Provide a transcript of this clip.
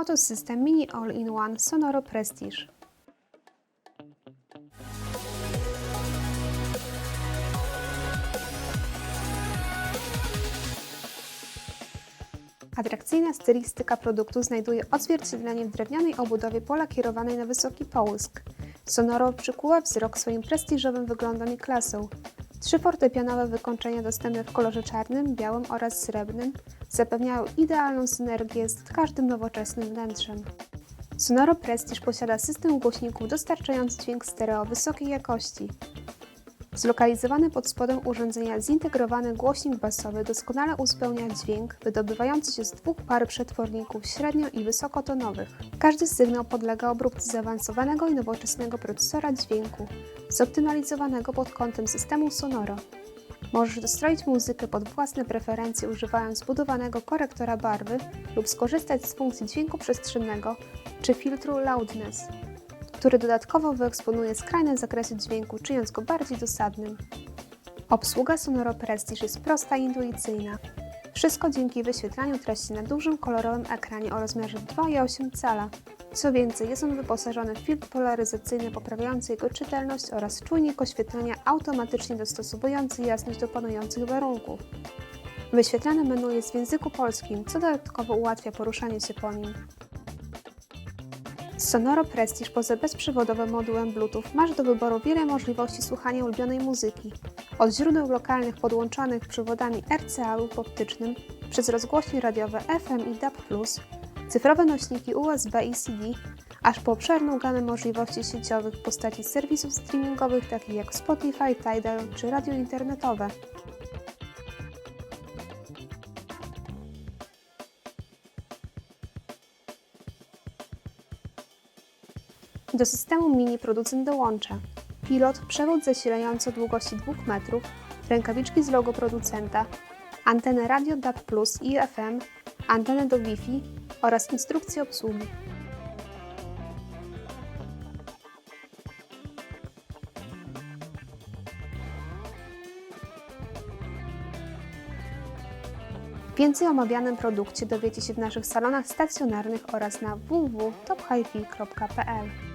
Oto system Mini All-in-One Sonoro Prestige. Atrakcyjna stylistyka produktu znajduje odzwierciedlenie w drewnianej obudowie polakierowanej na wysoki połysk. Sonoro przykuła wzrok swoim prestiżowym wyglądem i klasą. Trzy fortepianowe wykończenia dostępne w kolorze czarnym, białym oraz srebrnym zapewniają idealną synergię z każdym nowoczesnym wnętrzem. Sonoro Prestige posiada system głośników dostarczający dźwięk stereo wysokiej jakości. Zlokalizowany pod spodem urządzenia zintegrowany głośnik basowy doskonale uzupełnia dźwięk wydobywający się z dwóch par przetworników średnio i wysokotonowych. Każdy sygnał podlega obróbce zaawansowanego i nowoczesnego procesora dźwięku, zoptymalizowanego pod kątem systemu Sonoro. Możesz dostroić muzykę pod własne preferencje używając zbudowanego korektora barwy lub skorzystać z funkcji dźwięku przestrzennego czy filtru Loudness który dodatkowo wyeksponuje skrajne zakresy dźwięku, czyniąc go bardziej dosadnym. Obsługa Sonoro Prestige jest prosta i intuicyjna. Wszystko dzięki wyświetlaniu treści na dużym kolorowym ekranie o rozmiarze 2,8 cala. Co więcej, jest on wyposażony w filtr polaryzacyjny poprawiający jego czytelność oraz czujnik oświetlenia automatycznie dostosowujący jasność do panujących warunków. Wyświetlane menu jest w języku polskim, co dodatkowo ułatwia poruszanie się po nim. Z Sonoro Prestige poza bezprzewodowym modułem Bluetooth masz do wyboru wiele możliwości słuchania ulubionej muzyki. Od źródeł lokalnych podłączonych przewodami RCA lub optycznym, przez rozgłośnie radiowe FM i DAB+, cyfrowe nośniki USB i CD, aż po obszerną gamę możliwości sieciowych w postaci serwisów streamingowych takich jak Spotify, Tidal czy radio internetowe. Do systemu mini producent dołącza pilot, przewód zasilający długości 2 metrów, rękawiczki z logo producenta, antenę radio DAB+, i FM, antenę do Wi-Fi oraz instrukcję obsługi. Więcej o omawianym produkcie dowiecie się w naszych salonach stacjonarnych oraz na www.tophifi.pl.